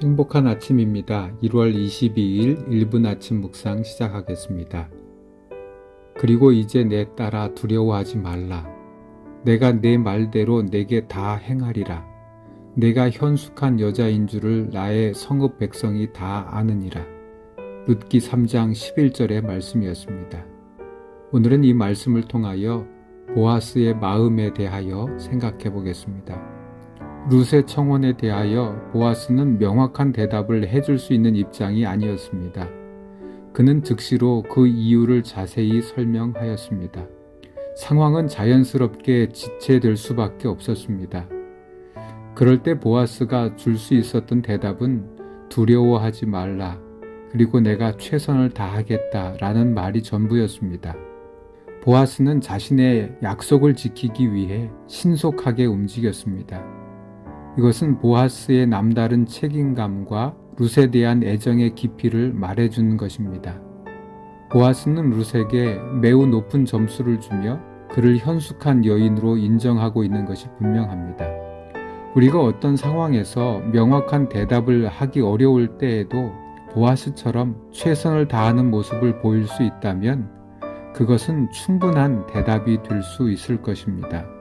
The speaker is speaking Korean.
행복한 아침입니다. 1월 22일 1분 아침 묵상 시작하겠습니다. 그리고 이제 내 딸아 두려워하지 말라. 내가 내 말대로 내게 다 행하리라. 내가 현숙한 여자인 줄을 나의 성읍 백성이 다 아느니라. 룻기 3장 11절의 말씀이었습니다. 오늘은 이 말씀을 통하여 보아스의 마음에 대하여 생각해 보겠습니다. 룻의 청원에 대하여 보아스는 명확한 대답을 해줄 수 있는 입장이 아니었습니다. 그는 즉시로 그 이유를 자세히 설명하였습니다. 상황은 자연스럽게 지체될 수밖에 없었습니다. 그럴 때 보아스가 줄 수 있었던 대답은 두려워하지 말라. 그리고 내가 최선을 다하겠다. 라는 말이 전부였습니다. 보아스는 자신의 약속을 지키기 위해 신속하게 움직였습니다. 이것은 보아스의 남다른 책임감과 룻에 대한 애정의 깊이를 말해주는 것입니다. 보아스는 룻에게 매우 높은 점수를 주며 그를 현숙한 여인으로 인정하고 있는 것이 분명합니다. 우리가 어떤 상황에서 명확한 대답을 하기 어려울 때에도 보아스처럼 최선을 다하는 모습을 보일 수 있다면 그것은 충분한 대답이 될 수 있을 것입니다.